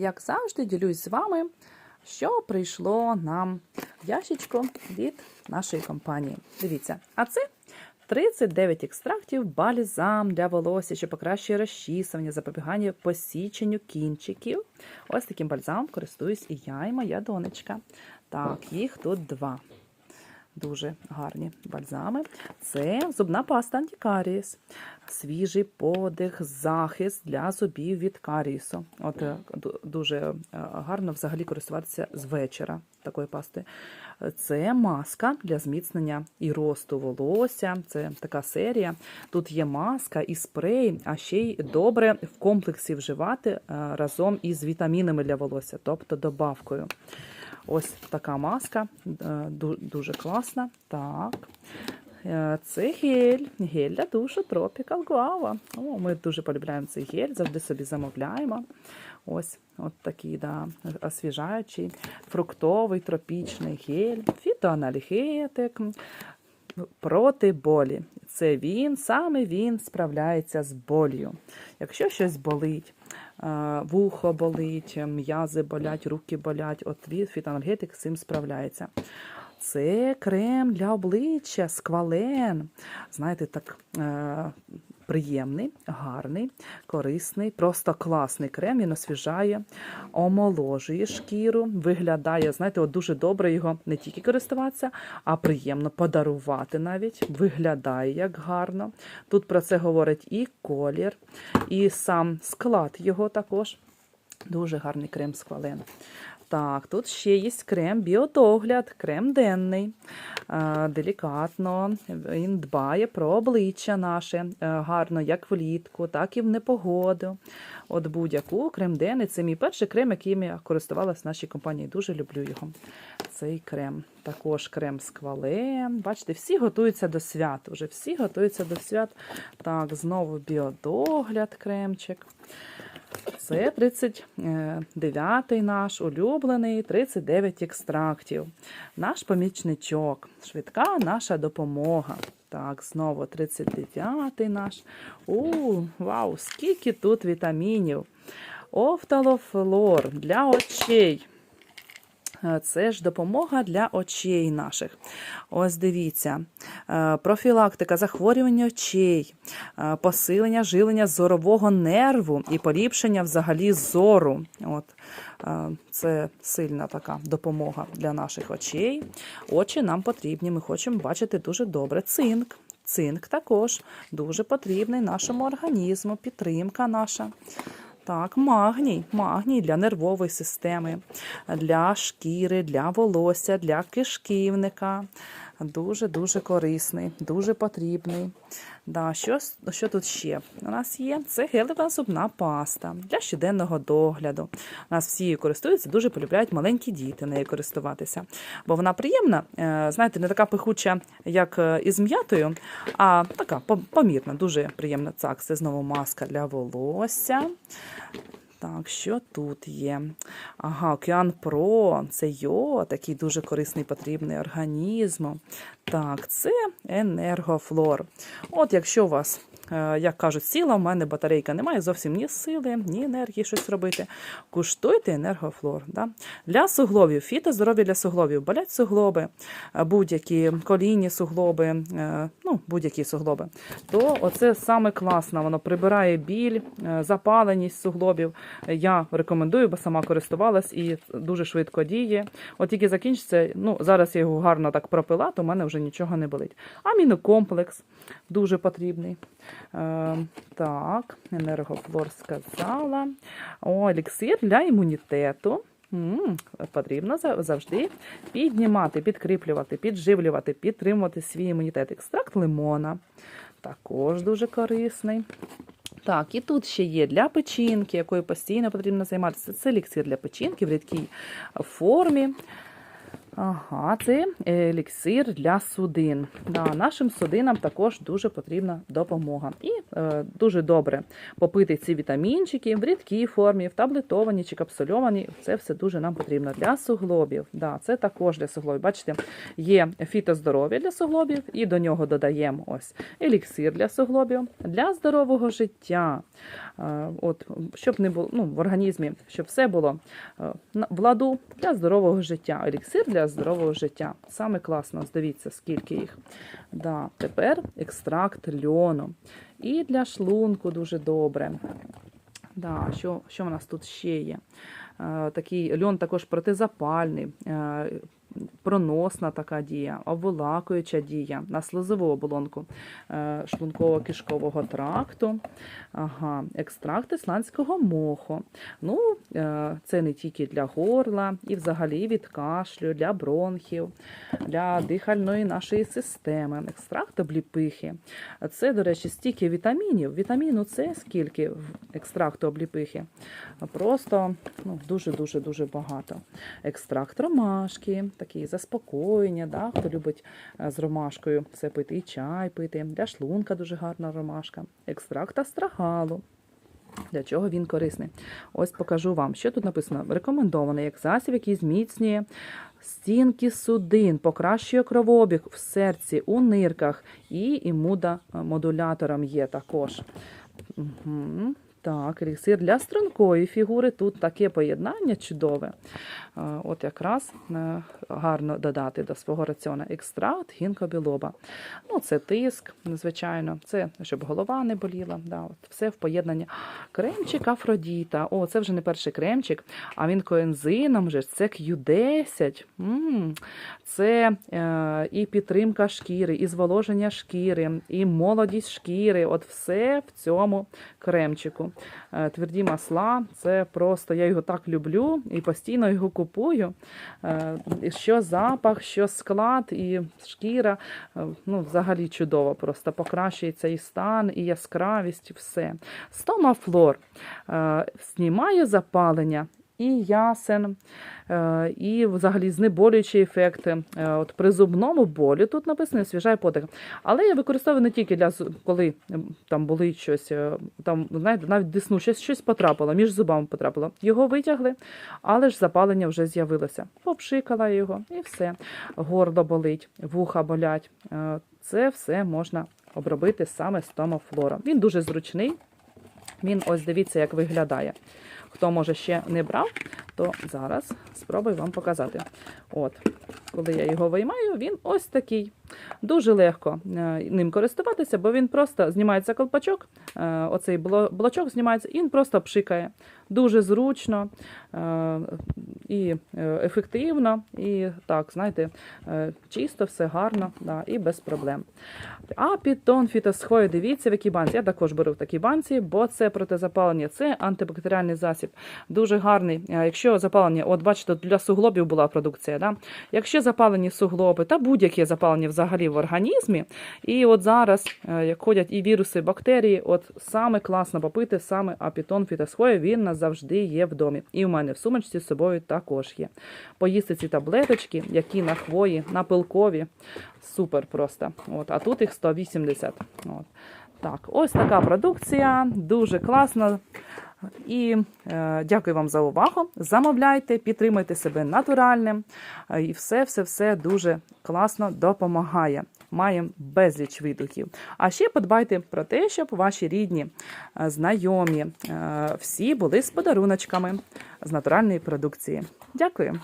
Як завжди, ділюсь з вами, що прийшло нам в ящичко від нашої компанії. Дивіться, а це 39 екстрактів бальзам для волосся, що покращує розчісування, запобігання посіченню кінчиків. Ось таким бальзамом користуюсь і я, і моя донечка. Так, їх тут два. Дуже гарні бальзами. Це зубна паста антикарієс. Свіжий подих, захист для зубів від карієсу. От е, дуже е, гарно взагалі користуватися з вечора такою пастою. Це маска для зміцнення і росту волосся. Це така серія. Тут є маска і спрей, а ще й добре в комплексі вживати е, разом із вітамінами для волосся, тобто добавкою. Ось така маска, е, дуже класна. Так. Е, Це гель, гель для душу Tropical Guava. О, ми дуже полюбляємо цей гель, завжди собі замовляємо. Ось от такий да, освіжаючий, фруктовий тропічний гель, фітоанальгетик проти болі. Це він, саме він справляється з болью. Якщо щось болить, вухо болить, м'язи болять, руки болять, от фітоанальгетик з цим справляється. Це крем для обличчя, сквален. Знаєте, так е, приємний, гарний, корисний, просто класний крем. Він освіжає, омоложує шкіру, виглядає, знаєте, от дуже добре його не тільки користуватися, а приємно подарувати навіть. Виглядає як гарно. Тут про це говорить і колір, і сам склад його також. Дуже гарний крем сквален. Так, тут ще є крем біодогляд, крем денний. Е, Делікатно. Він дбає про обличчя наше е, гарно, як влітку, так і в непогоду. От будь-яку крем денний. Це мій перший крем, яким я користувалася в нашій компанії. Дуже люблю його. Цей крем. Також крем сквален. Бачите, всі готуються до свят. Уже всі готуються до свят. Так, знову біодогляд кремчик. Це 39-й наш улюблений 39 екстрактів. Наш помічничок. Швидка наша допомога. Так, знову 39-й наш. У, вау, скільки тут вітамінів. Офталофлор для очей. Е, Це ж допомога для очей наших. Ось дивіться, Е, профілактика захворювання очей, е, посилення жилення зорового нерву і поліпшення взагалі зору. От, це сильна така допомога для наших очей. Очі нам потрібні, ми хочемо бачити дуже добре. Цинк. Цинк також дуже потрібний нашому організму, підтримка наша. Так, магній, магній для нервової системи, для шкіри, для волосся, для кишківника. Дуже-дуже корисний, дуже потрібний. Да, що, що тут ще? У нас є це гелева зубна паста для щоденного догляду. У нас всі її користуються, дуже полюбляють маленькі діти нею користуватися. Бо вона приємна, е, знаєте, не така пихуча, як е, із м'ятою, а така по- помірна, дуже приємна. Так, це знову маска для волосся. Так, що тут є? Ага, Океан Про, це йо, такий дуже корисний, потрібний організму. Так, це енергофлор. От якщо у вас, як кажуть, сіла, в мене батарейка немає, зовсім ні сили, ні енергії щось робити. Куштуйте енергофлор. Да? Для суглобів, фітоздоров'я для суглобів, болять суглоби, е, будь-які колінні суглоби, е, ну, будь-які суглоби, то оце саме класно, воно прибирає біль, е, запаленість суглобів. Я рекомендую, бо сама користувалась і дуже швидко діє. От тільки закінчиться, ну зараз я його гарно так пропила, то в мене вже нічого не болить. Амінокомплекс дуже потрібний. Е, так, енергофлор сказала. О, еліксир для імунітету. Потрібно завжди піднімати, підкріплювати, підживлювати, підтримувати свій імунітет. Екстракт лимона також дуже корисний. Так, і тут ще є для печінки, якою постійно потрібно займатися. Це еліксир для печінки в рідкій формі. Ага, це еліксир для судин. Да, нашим судинам також дуже потрібна допомога. І е, дуже добре попити ці вітамінчики в рідкій формі, в таблетовані чи капсульовані. Це все дуже нам потрібно для суглобів. Да, це також для суглобів. Бачите, є фітоздоров'я для суглобів, і до нього додаємо ось еліксир для суглобів, для здорового життя. Е, от, щоб не було ну, в організмі, щоб все було е, в ладу для здорового життя. Еліксир для здорового життя. Саме класно, дивіться, скільки їх. Да. Тепер екстракт льону. І для шлунку дуже добре. Да, що, що в нас тут ще є? Е, такий льон також протизапальний, е, проносна така дія, обволакуюча дія на слизову оболонку е, шлунково-кишкового тракту. Ага, екстракт ісландського моху. Ну, е, це не тільки для горла, і взагалі від кашлю, для бронхів, для дихальної нашої системи. Екстракт обліпихи. Це, до речі, стільки вітамінів. Вітаміну С скільки в екстракту обліпихи? Просто ну, дуже-дуже дуже багато. Екстракт ромашки, такий заспокоєння. Да? Хто любить е, з ромашкою все пити, і чай пити. Для шлунка дуже гарна ромашка. Екстракт астрагалу. Для чого він корисний? Ось покажу вам, що тут написано. Рекомендований як засіб, який зміцнює стінки судин, покращує кровообіг в серці, у нирках і імуномодулятором є також. Угу. Так, еліксир для стрункої фігури. Тут таке поєднання чудове. Е, От якраз е, гарно додати до свого раціона екстракт гінкобілоба. Ну, це тиск, звичайно, це щоб голова не боліла. Да, от все в поєднанні. Кремчик Афродіта. О, це вже не перший кремчик, а він коензином же. Це Q10. м Це е, і підтримка шкіри, і зволоження шкіри, і молодість шкіри. От все в цьому кремчику. Е, Тверді масла, це просто я його так люблю і постійно його купую. Е, і Що запах, що склад, і шкіра. е, Ну, взагалі чудово. Просто покращується і стан, і яскравість, і все. Стомафлор флор знімає запалення. І ясен, е, і взагалі знеболюючі ефекти. Е, От при зубному болі тут написано освіжає подих. Але я використовую не тільки для коли там болить щось, е, там знаєте, навіть десну, щось, щось потрапило, між зубами потрапило. Його витягли, але ж запалення вже з'явилося. Попшикала його і все. Горло болить, вуха болять. Це все можна обробити саме з томофлором. Він дуже зручний. Він ось дивіться, як виглядає. Хто може ще не брав, то зараз спробую вам показати. От, коли я його виймаю, він ось такий. Дуже легко е, ним користуватися, бо він просто знімається колпачок, е, оцей блочок знімається, і він просто пшикає. Дуже зручно е, і ефективно, і так, знаєте, чисто, все гарно да, і без проблем. А підтон фітосхою, дивіться, в якій банці. Я також беру в такій банці, бо це протизапалення, це антибактеріальний засіб. Дуже гарний. Якщо запалення, от бачите, для суглобів була продукція. Да? Якщо запалені суглоби та будь-яке запалення взагалі в організмі, і от зараз, е, як ходять і віруси, і бактерії, от саме класно попити саме апітон фітосхою, він у нас завжди є в домі. І у мене в сумочці з собою також є. Поїсти ці таблеточки, які на хвої, на пилкові. Супер просто. От, а тут їх 180. От. Так, ось така продукція, дуже класна. І е, дякую вам за увагу. Замовляйте, підтримуйте себе натуральним. Е, і все, все, все дуже класно допомагає. Маємо безліч видухів. А ще подбайте про те, щоб ваші рідні, е, знайомі, е, всі були з подаруночками з натуральної продукції. Дякую.